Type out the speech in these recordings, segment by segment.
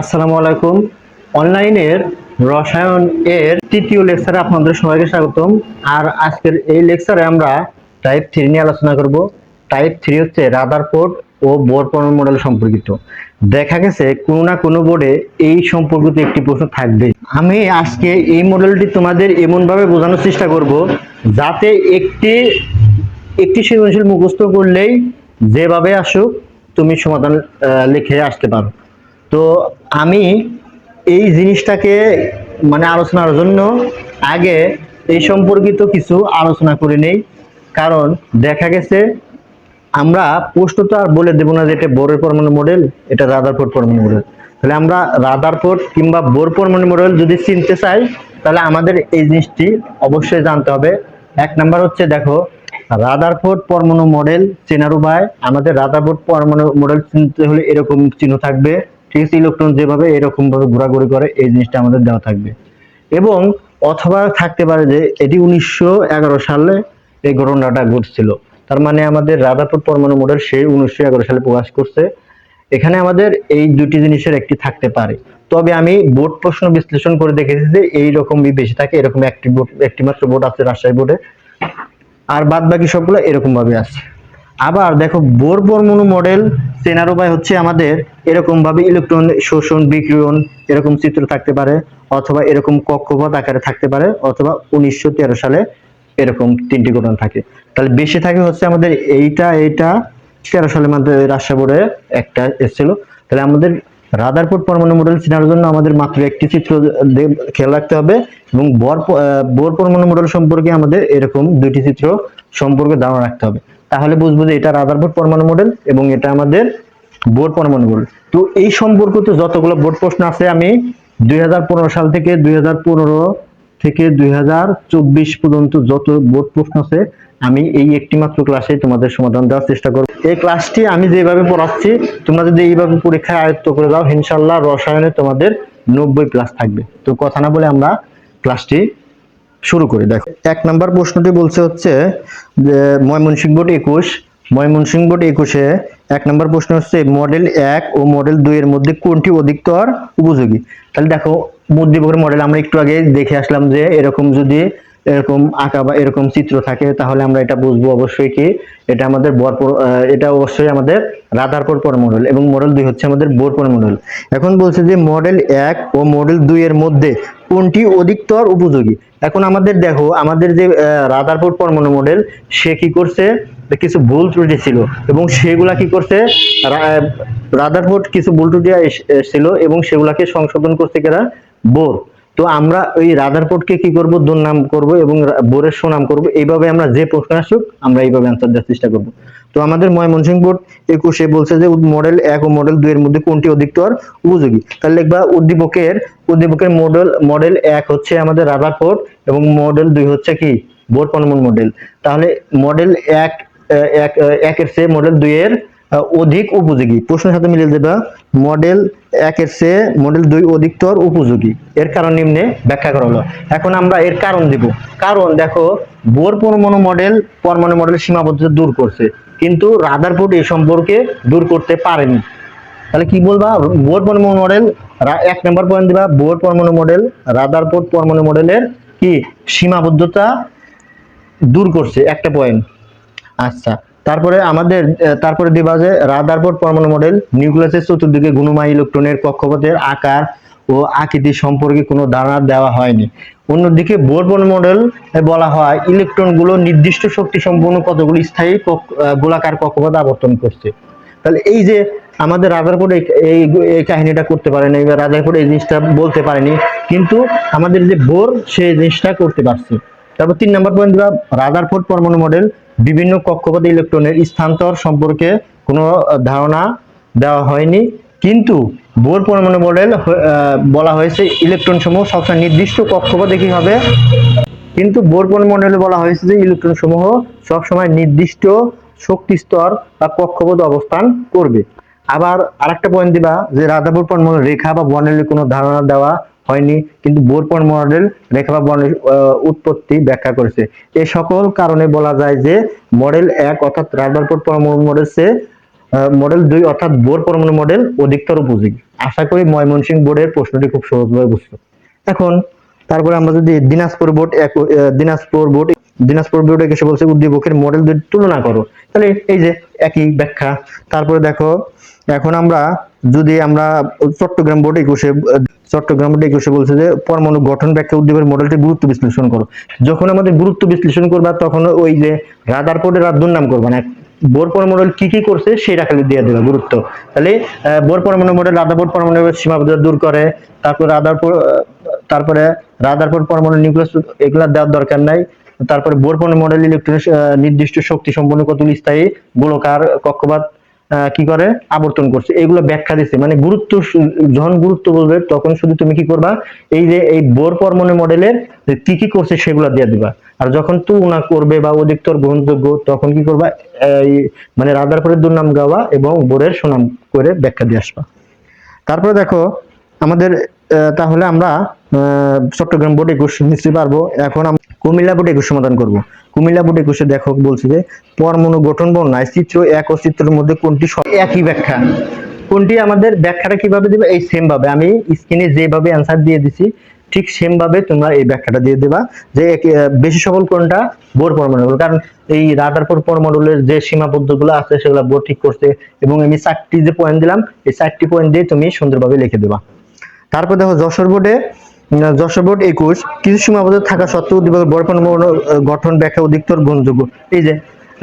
আসসালামু আলাইকুম। অনলাইনের রসায়ন এর তৃতীয় লেকচারে আপনাদের সবাইকে স্বাগতম। আর আজকের এই লেকচারে আমরা টাইপ থ্রি নিয়ে আলোচনা করব। টাইপ থ্রি হচ্ছে রাদার পোর্ট ও বোর পরমাণু মডেল সম্পর্কিত। দেখা গেছে কোনো না কোনো বোর্ডে এই সম্পর্কিত একটি প্রশ্ন থাকবে। আমি আজকে এই মডেলটি তোমাদের এমনভাবে বোঝানোর চেষ্টা করব যাতে একটি একটি সৃজনশীল মুখস্থ করলেই যেভাবে আসুক তুমি সমাধান লিখে আসতে পারো। তো আমি এই জিনিসটাকে মানে আলোচনার জন্য আগে এই সম্পর্কিত কিছু আলোচনা করে নেই। কারণ দেখা গেছে, আমরা প্রশ্ন তো আর বলে দেবো না যে এটা বোরের পরমাণু মডেল, এটা রাদারফোর্ড পরমাণু মডেল। তাহলে আমরা রাদারফোর্ড কিংবা বোর পরমাণু মডেল যদি চিনতে চাই, তাহলে আমাদের এই জিনিসটি অবশ্যই জানতে হবে। এক নাম্বার হচ্ছে, দেখো, রাদারফোর্ড পরমাণু মডেল চেনার উপায়, আমাদের রাদারফোর্ড পরমাণু মডেল চিনতে হলে এরকম চিহ্ন থাকবে। ঠিক আছে ইলেকট্রন যেভাবে এরকম ভাবে ঘোরাঘুরি করে, এই জিনিসটা আমাদের দেওয়া থাকবে। এবং অথবা থাকতে পারে যে এটি উনিশশো এগারো সালে এই ঘটনাটা ঘটছিল। তার মানে আমাদের রাধাপুর পরমাণু মডেল সেই উনিশশো এগারো সালে প্রকাশ করছে। এখানে আমাদের এই দুটি জিনিসের একটি থাকতে পারে। তবে আমি বোর্ড প্রশ্ন বিশ্লেষণ করে দেখেছি যে এই রকমই বেশি থাকে, এরকম একটি বোর্ড, একটি মাত্র বোর্ড আছে রাজশাহী বোর্ডে। আর বাদ বাকি সবগুলো এরকম ভাবে আছে। আবার দেখো বোর পরমাণু মডেল চেনার উপায় হচ্ছে আমাদের এরকম ভাবে ইলেকট্রন শোষণ বিক্রিয়ন এরকম চিত্র থাকতে পারে, অথবা এরকম কক্ষপথ আকারে থাকতে পারে, অথবা উনিশশো তেরো সালে এরকম তিনটি ঘটনা থাকে। তাহলে বেশি থাকে হচ্ছে আমাদের এইটা এইটা, তেরো সালের মধ্যে রাজশাহী একটা এসেছিল তাহলে আমাদের রাদারপুর পরমাণু মডেল চেনার জন্য আমাদের মাত্র একটি চিত্র খেয়াল রাখতে হবে এবং বর বোর পরমাণু মডেল সম্পর্কে আমাদের এরকম দুইটি চিত্র সম্পর্কে ধারণা রাখতে হবে। তাহলে বুঝব যে এটা রাদারপুর পরমাণু মডেল এবং এটা আমাদের বোর্ড পরমাণু মডেল তো এই সম্পর্কিত যতগুলো বোর্ড প্রশ্ন আছে আমি দুই হাজার পনেরো সাল থেকে দুই হাজার পনেরো থেকে দুই হাজার চব্বিশ পর্যন্ত যত বোর্ড প্রশ্ন আছে, আমি এই একটি মাত্র ক্লাসে তোমাদের সমাধান দেওয়ার চেষ্টা করব। এই ক্লাসটি আমি যেভাবে পড়াচ্ছি, তোমরা যদি এইভাবে পরীক্ষায় আয়ত্ত করে দাও ইনশাল্লাহ রসায়নে তোমাদের নব্বই প্লাস থাকবে। তো কথা না বলে আমরা ক্লাসটি শুরু করি, দেখো। এক নাম্বার প্রশ্নটি বলছে হচ্ছে যে, ময়মনসিংহ বোর্ড একুশ। ময়মনসিংহ বোর্ড একুশে এক নাম্বার প্রশ্ন হচ্ছে, মডেল এক ও মডেল দুই এর মধ্যে কোনটি অধিকতর উপযোগী? তাহলে দেখো মধ্যবিকের মডেল আমরা একটু আগে দেখে আসলাম যে, এরকম যদি এরকম আঁকা বা এরকম চিত্র থাকে, তাহলে আমরা এটা বুঝব অবশ্যই কি এটা আমাদের বর এটা অবশ্যই আমাদের রাধারপুর পর মডেল এবং মডেল দুই হচ্ছে আমাদের বোর পর মডেল। এখন বলছে যে, মডেল এক ও মডেল দুই এর মধ্যে কোনটি অধিকতর উপযোগী? এখন আমাদের দেখো, আমাদের যে রাদারপুর পরমাণু মডেল সে কি করছে? কিছু ভুল ত্রুটি ছিল এবং সেগুলা কি করছে? রা- রাদারফোর্ড কিছু ভুল ত্রুটি ছিল এবং সেগুলাকে সংশোধন করছে কেরা? বোর। তো আমরা ওই রাদারফোর্ডকে কি করব? দুর্নাম করব এবং বোরের সুনাম করব। এইভাবে আমরা যে প্রশ্ন আসুক, আমরা এইভাবে অ্যান্সার দেওয়ার চেষ্টা করব। তো আমাদের ময়মনসিংহ বোর্ড একুশে বলছে যে মডেল এক ও মডেল দুই এর মধ্যে কোনটি অধিকতর উপযোগী? তাহলে লিখবা উদ্দীপকের উদ্দীপকের মডেল মডেল এক হচ্ছে আমাদের রাদারফোর্ড এবং মডেল দুই হচ্ছে কি? বোর পরমাণু মডেল তাহলে মডেল এক এক একের চেয়ে মডেল দুই এর অধিক উপযোগী। প্রশ্নের সাথে মিলিয়ে দেবা মডেল একের চেয়ে মডেল দুই অধিকতর উপযোগী। এর কারণ নিম্নে ব্যাখ্যা করা হলো। এখন আমরা এর কারণ দিব। কারণ দেখো, বোর পরমাণু মডেল পরমাণু মডেল সীমাবদ্ধতা দূর করছে। কিন্তু রাদারফোর্ড এই সম্পর্কে দূর করতে পারেনি। তাহলে কি বলবা? বোর পরমাণু মডেল এক নম্বর পয়েন্ট দিবা। বোর পরমাণু মডেল রাদারফোর্ড পরমাণু মডেলের কি? সীমাবদ্ধতা দূর করছে। একটা পয়েন্ট আচ্ছা। তারপরে আমাদের তারপরে দিবা যে রাদারফোর্ড পরমাণু মডেল, নিউক্লিয়াসের চতুর্দিকে গুণময় ইলেকট্রনের কক্ষপথের আকার ও আকৃতি সম্পর্কে কোনো ধারণা দেওয়া হয়নি। অন্যদিকে বোর পরমাণু মডেল বলা হয়, ইলেকট্রনগুলো নির্দিষ্ট শক্তি সম্পন্ন কতগুলো স্থায়ী গোলাকার কক্ষপথ আবর্তন করছে। তাহলে এই যে আমাদের রাজারপুর এই এই কাহিনীটা করতে পারেনি, বা রাজারপুর এই জিনিসটা বলতে পারেনি, কিন্তু আমাদের যে বোর সেই জিনিসটা করতে পারছে। তারপর তিন নম্বর পয়েন্ট দিবা রাদারফোর্ড পরমাণু মডেল বিভিন্ন কক্ষপথে ইলেকট্রনের স্থানান্তর সম্পর্কে কোনো ধারণা দেওয়া হয়নি। কিন্তু বোর পরমাণু মডেল বলা হয়েছে ইলেকট্রন সমূহ সবসময় নির্দিষ্ট কক্ষপথে কি হবে? কিন্তু বোর পরমাণু মডেলে বলা হয়েছে যে ইলেকট্রন সমূহ সবসময় নির্দিষ্ট শক্তি স্তর বা কক্ষপথ অবস্থান করবে। আবার আরেকটা পয়েন্ট দিবা যে রাধাপুর পরমাণু রেখা বা বর্ণের কোনো ধারণা দেওয়া হয়নি, কিন্তু বোর পরমাণু মডেল রেখা বা বর্ণের উৎপত্তি ব্যাখ্যা করেছে। এই সকল কারণে বলা যায় যে মডেল এক অর্থাৎ রাধাপুর পরমাণু মডেল সে মডেল দুই অর্থাৎ বোর পরমাণু মডেল অধিকতর উপযোগী। আশা করি ময়মনসিংহ বোর্ডের প্রশ্নটি খুব সহজভাবে বুঝছ এখন, তারপরে আমরা যদি দিনাজপুর বোর্ড এক- দিনাজপুর বোর্ড, দিনাজপুর বোর্ডে এসে বলছে উদ্দীপকের মডেল দুটি তুলনা করো। তাহলে এই যে একই ব্যাখ্যা। তারপরে দেখো এখন আমরা যদি আমরা চট্টগ্রাম বোর্ড একুশে, চট্টগ্রাম বোর্ড একুশে বলছে যে পরমাণু গঠন ব্যাখ্যা উদ্দীপকের মডেলটি গুরুত্ব বিশ্লেষণ করো। যখন আমাদের গুরুত্ব বিশ্লেষণ করবা, তখন ওই যে রাদার পোর্ডের রাত নাম করবা না বোর পরমাণু কি কি করছে সেটা খালি দিয়ে দেবে গুরুত্ব। তাহলে বোর পরমাণু মডেল রাদারপোর্ট পরমাণু সীমাবদ্ধতা দূর করে, তারপর রাদারপুর তারপরে রাদারপুর পরমাণু নিউক্লিয়াস এগুলা দেওয়ার দরকার নাই, তারপরে বোর পরমাণু মডেল ইলেকট্রনিক নির্দিষ্ট শক্তি সম্পন্ন কতগুলি স্থায়ী গোলকার কক্ষপাত কি করে? আবর্তন করছে। এগুলো ব্যাখ্যা দিচ্ছে মানে গুরুত্ব যখন গুরুত্ব বলবে, তখন শুধু তুমি কি করবা? এই যে, এই বোর পরমাণু মডেলের কি কি করছে সেগুলো দিয়ে দিবা। আর যখন তুলনা করবে বা অধিকতর গ্রহণযোগ্য, তখন কি করবা? এই মানে রাদারপুরের দুর্নাম গাওয়া এবং বোরের সুনাম করে ব্যাখ্যা দিয়ে আসবা। তারপরে দেখো, আমাদের তাহলে আমরা চট্টগ্রাম বোর্ড একুশ নিশ্চয়ই পারব। এখন আমরা কুমিল্লা বোর্ড একুশ সমাধান করব। কুমিল্লা বোর্ড একুশে দেখো, বলছে যে পরমাণু গঠন বর্ণায় চিত্র এক চিত্রের মধ্যে কোনটি একই ব্যাখ্যা। কোনটি আমাদের ব্যাখ্যাটা কীভাবে দিবে? এই সেম ভাবে। আমি স্ক্রিনে যেভাবে অ্যান্সার দিয়ে দিছি, ঠিক সেম ভাবে তোমরা এই ব্যাখ্যাটা দিয়ে দেবা যে বেশি সফল কোনটা? বোর পরমাণু। কারণ এই রাদারপুর পরমাণুর যে সীমাবদ্ধগুলো আছে, সেগুলো বোর ঠিক করছে। এবং আমি চারটি যে পয়েন্ট দিলাম, এই চারটি পয়েন্ট দিয়ে তুমি সুন্দরভাবে লিখে দেবা। তারপর দেখো যশোর বোর্ডে যশোর বোর্ড একুশ। কিছু সীমাবদ্ধ থাকা সত্ত্বেও উদ্দীপকের বড় পরমাণু গঠন ব্যাখ্যা অধিকতর গ্রহণযোগ্য। এই যে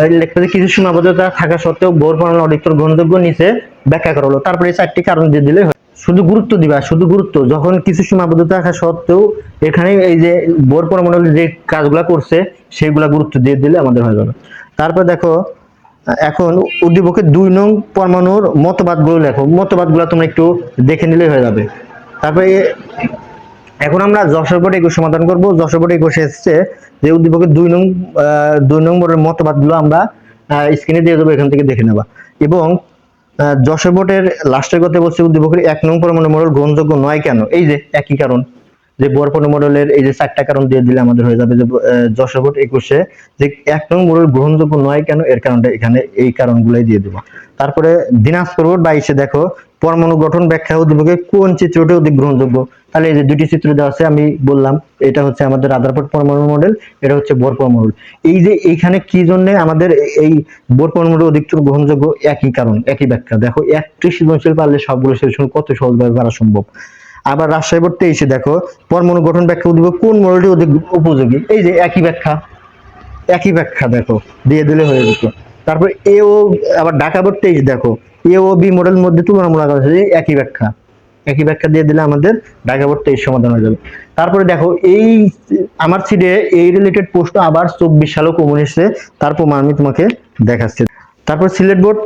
এই লেখা আছে, কিছু সীমাবদ্ধতা থাকা সত্ত্বেও বোর পরমাণু অধিকতর গ্রহণযোগ্য নিচে ব্যাখ্যা করা হলো। তারপরে চারটি কারণ দিয়ে দিলে হয়। শুধু গুরুত্ব দিবা শুধু গুরুত্ব। যখন কিছু সীমাবদ্ধতা থাকা সত্ত্বেও এখানে এই যে বোর পরমাণু যে কাজগুলা করছে সেগুলা গুরুত্ব দিয়ে দিলে আমাদের হয়ে যাবে। তারপর দেখো এখন উদ্দীপকের দুই নং পরমাণুর মতবাদগুলো লেখো। মতবাদগুলো তোমরা একটু দেখে নিলেই হয়ে যাবে। তারপরে এখন আমরা যশোর বোর্ড একুশ সমাধান করব। যশোর বোর্ড একুশে এসছে যে উদ্দীপকের দুই নং দুই নম্বরের মতবাদগুলো আমরা স্ক্রিনে দিয়ে দেবো, এখান থেকে দেখে নেবা। এবং যশোর বোর্ডের লাস্টের কথা বলছে, উদ্দীপকের এক নং পরমাণু মডেল গ্রহণযোগ্য নয় কেন? এই যে, একই কারণ। যে বরপণ মডেলের এই যে চারটা কারণ দিয়ে দিলে আমাদের হয়ে যাবে যে যশোর একুশে, যে এক নং মডেল গ্রহণযোগ্য নয় কেন? এর কারণটা এখানে এই কারণগুলাই দিয়ে দেবো। তারপরে দিনাজপুর বোর্ড বাইশে দেখো, পরমাণু গঠন ব্যাখ্যা উদ্দীপকে কোন চিত্রটি অধিক গ্রহণযোগ্য? তাহলে এই যে দুটি চিত্র দেওয়া আছে, আমি বললাম, এটা হচ্ছে আমাদের রাদারফোর্ড পরমাণু মডেল, এটা হচ্ছে বোর পরমাণু এই যে এইখানে কি জন্য আমাদের এই বোর পরমাণু অধিকতর গ্রহণযোগ্য? একই কারণ, একই ব্যাখ্যা। দেখো, একটি সৃজনশীল পারলে সবগুলো সৃজনশীল কত সহজভাবে পারা সম্ভব? আবার রাজশাহী বোর্ড তেইশে দেখো। পরমাণু গঠন ব্যাখ্যা উদ্দীপক কোন মডেলটি অধিক উপযোগী? এই যে একই ব্যাখ্যা একই ব্যাখ্যা, দেখো, দিয়ে দিলে হয়ে যেত। তারপর এ ও আবার ঢাকা বোর্ড তেইশ দেখো। এ ও বি মডেল মধ্যে তুলনামূলক আছে একই ব্যাখ্যা। একই ব্যাখ্যা দিয়ে দিলে আমাদের ঢাকা বোর্ড তেইশ সমাধান হয়ে যাবে। তারপরে দেখো, এই আমার সিডে এই রিলেটেড প্রশ্ন আবার চব্বিশ সালেও কমন এসছে, তার প্রমাণ আমি তোমাকে দেখাচ্ছি। তারপর সিলেট বোর্ড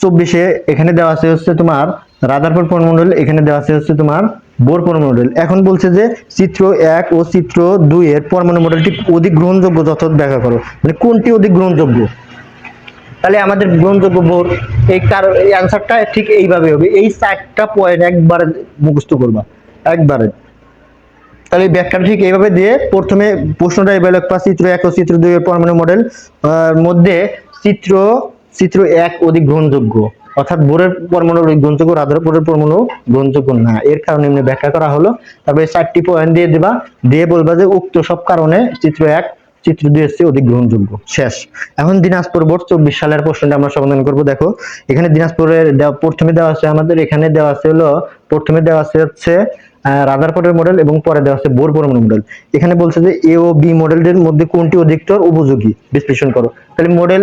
চব্বিশে এখানে দেওয়া আছে হচ্ছে তোমার রাধারপুর পরমণ্ডল এখানে দেওয়া আছে হচ্ছে তোমার বোর পরমণ্ডল এখন বলছে যে চিত্র এক ও চিত্র দুই এর পরমাণু মডেলটি অধিক গ্রহণযোগ্য যথাযথ ব্যাখ্যা করো। মানে কোনটি অধিক গ্রহণযোগ্য? তাহলে আমাদের গ্রহণযোগ্য বোর এই কারণ এই আনসারটা ঠিক এইভাবে হবে। এই চারটা পয়েন্ট একবারে মুখস্থ করবা, একবারে। তাহলে এই ব্যাখ্যাটা ঠিক এইভাবে দিয়ে প্রথমে প্রশ্নটা এবার পাস চিত্র এক ও চিত্র দুই এর পরমাণু মডেল মধ্যে চিত্র চিত্র এক অধিক গ্রহণযোগ্য। অর্থাৎ বোরের পরমাণু গ্রহণযোগ্য রাধারপুরের পরমাণু গ্রহণযোগ্য না। এর কারণে এমনি ব্যাখ্যা করা হলো। তারপরে চারটি পয়েন্ট দিয়ে দিবা, দিয়ে বলবা যে উক্ত সব কারণে চিত্র এক, চিত্র দুই এসছে অধিক গ্রহণযোগ্য। শেষ। এখন দিনাজপুর বোর্ড চব্বিশ সালের প্রশ্নটা আমরা সমাধান করব। দেখো, এখানে দিনাজপুরের প্রথমে দেওয়া আছে আমাদের, এখানে দেওয়া আছে হলো, প্রথমে দেওয়া আছে হচ্ছে রাদারফোর্ডের মডেল এবং পরে দেওয়া আছে বোর পরমাণু মডেল এখানে বলছে যে এ ও বি মডেলের মধ্যে কোনটি অধিকতর উপযোগী? বিশ্লেষণ করো। তাহলে মডেল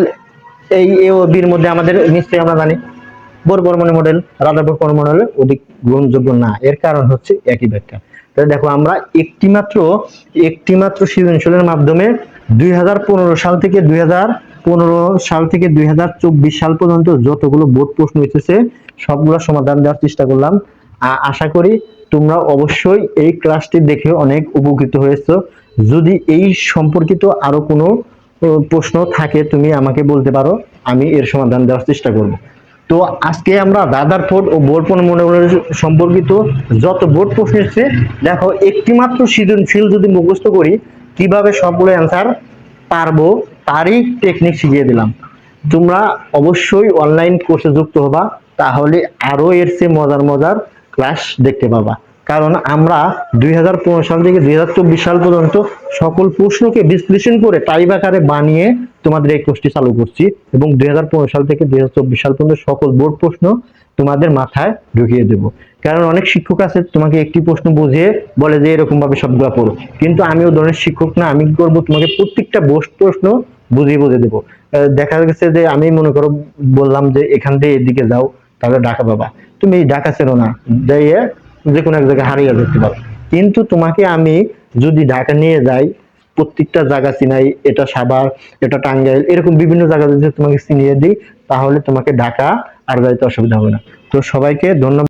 এই এ ও বির মধ্যে আমাদের নিশ্চয়ই আমরা জানি। বোর পরমাণু মডেল রাদারফোর্ড পরমাণু অধিক গ্রহণযোগ্য না। এর কারণ হচ্ছে একই ব্যাখ্যা। তাহলে দেখো আমরা একটি মাত্র একটি মাত্র সৃজনশীলের মাধ্যমে দুই হাজার পনেরো সাল থেকে দুই হাজার পনেরো সাল থেকে দুই হাজার চব্বিশ সাল পর্যন্ত যতগুলো বোর্ড প্রশ্ন এসেছে, সবগুলো সমাধান দেওয়ার চেষ্টা করলাম। আশা করি তোমরা অবশ্যই এই ক্লাসটি দেখে অনেক উপকৃত হয়েছো। যদি এই সম্পর্কিত আরও কোনো প্রশ্ন থাকে, তুমি আমাকে বলতে পারো, আমি এর সমাধান দেওয়ার চেষ্টা করব। তো আজকে আমরা দাদার ফোর্ড ও বোর্ড মনোমূল্য সম্পর্কিত যত বোর্ড প্রশ্ন এসেছে, দেখো একটি মাত্র সৃজনশীল যদি মুখস্থ করি, কীভাবে সবগুলো অ্যান্সার পারব তারই টেকনিক শিখিয়ে দিলাম। তোমরা অবশ্যই অনলাইন কোর্সে যুক্ত হবা, তাহলে আরও এর চেয়ে মজার মজার ক্লাস দেখতে পাবা। কারণ আমরা দুই হাজার পনেরো সাল থেকে দুই হাজার চব্বিশ সাল পর্যন্ত সকল প্রশ্নকে বিশ্লেষণ করে টাইপ আকারে বানিয়ে তোমাদের এই কোর্সটি চালু করছি এবং দুই হাজার পনেরো সাল থেকে দুই হাজার চব্বিশ সাল পর্যন্ত সকল বোর্ড প্রশ্ন তোমাদের মাথায় ঢুকিয়ে দেব। কারণ অনেক শিক্ষক আছে, তোমাকে একটি প্রশ্ন বুঝিয়ে বলে যে এরকম ভাবে সবগুলো পড়ো। কিন্তু আমি ও ধরনের শিক্ষক না, আমি করব? তোমাকে প্রত্যেকটা বোর্ড প্রশ্ন বুঝিয়ে বুঝিয়ে দেবো। দেখা গেছে যে আমি মনে করো বললাম যে এখান থেকে এদিকে যাও, তাহলে ঢাকা বাবা তুমি ঢাকা চেনো না, যাইয়ে যে কোনো এক জায়গায় হারিয়ে যেতে পারো। কিন্তু তোমাকে আমি যদি ঢাকা নিয়ে যাই প্রত্যেকটা জায়গা চিনাই এটা সাবার এটা টাঙ্গাইল, এরকম বিভিন্ন জায়গা যদি তোমাকে চিনিয়ে দিই, তাহলে তোমাকে ঢাকা আর যাইতে অসুবিধা হবে না। তো সবাইকে ধন্যবাদ।